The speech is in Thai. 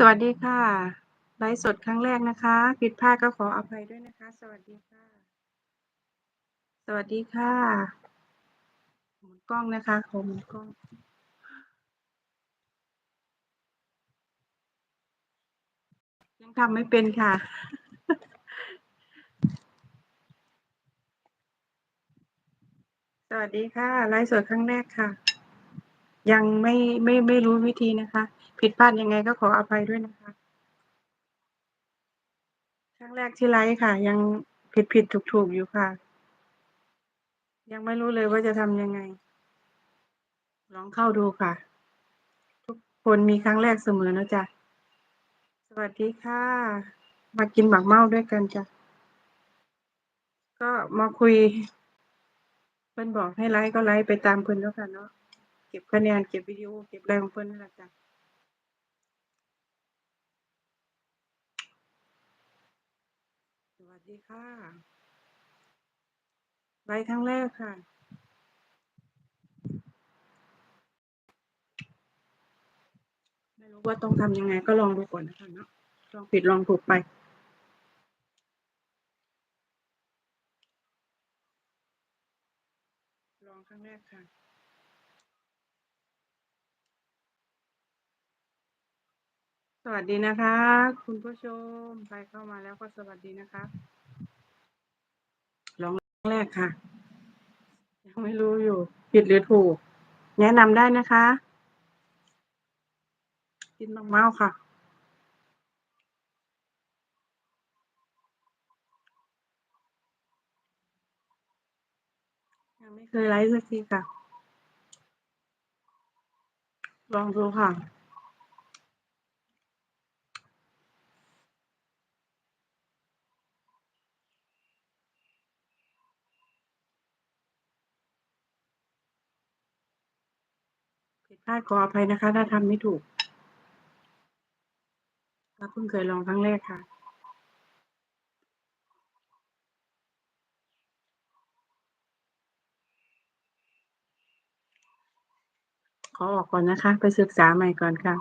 สวัสดีค่ะ ไลฟ์สดครั้งแรกนะคะ ผิดพลาดก็ขออภัยด้วยนะคะ สวัสดีค่ะ สวัสดีค่ะหมุนกล้องนะคะขอหมุนกล้องยังทำไม่เป็นค่ะ สวัสดีค่ะ ไลฟ์สดครั้งแรกค่ะ ยังไม่ไม่ไม่รู้วิธีนะคะ ผิดพลาดยังไงก็ขออภัยด้วยนะคะ ครั้งแรกที่ไลฟ์ค่ะ ยังผิดผิดถูกถูกอยู่ค่ะ ยังไม่รู้เลยว่าจะทำยังไง ลองเข้าดูค่ะ ทุกคนมีครั้งแรกเสมอนะจ๊ะ สวัสดีค่ะ มากินหมากเมาด้วยกันจ้ะ ก็มาคุยเพิ่อนบอกให้ไลฟ์ก็ไลฟ์ไปตามเพิ่อนแล้วกันเนาะ เก็บคะแนน เก็บวิดีโอ เก็บอะไรของเพิ่อนนั่นแหละจ้ะ วัสดีค่ะไลฟ์ครั้งแรกค่ะ ไม่รู้ว่าต้องทำยังไงก็ลองดูก่อนนะคะเนาะลองผิดลองถูกไปลองครั้งแรกค่ะ สวัสดีนะคะ คุณผู้ชมใครเข้ามาแล้วก็สวัสดีนะคะลองครั้งแรกค่ะ ยังไม่รู้อยู่ ผิดหรือถูก แนะนำได้นะคะ กินมากเม่าค่ะยังไม่เคยไลฟ์สักทีค่ะ ลองดูค่ะ พลาดขออภัยนะคะ ถ้าทำไม่ถูกเราเพิ่งเคยลองครั้งแรกค่ะขอออกก่อนนะคะ ไปศึกษาใหม่ก่อนค่ะ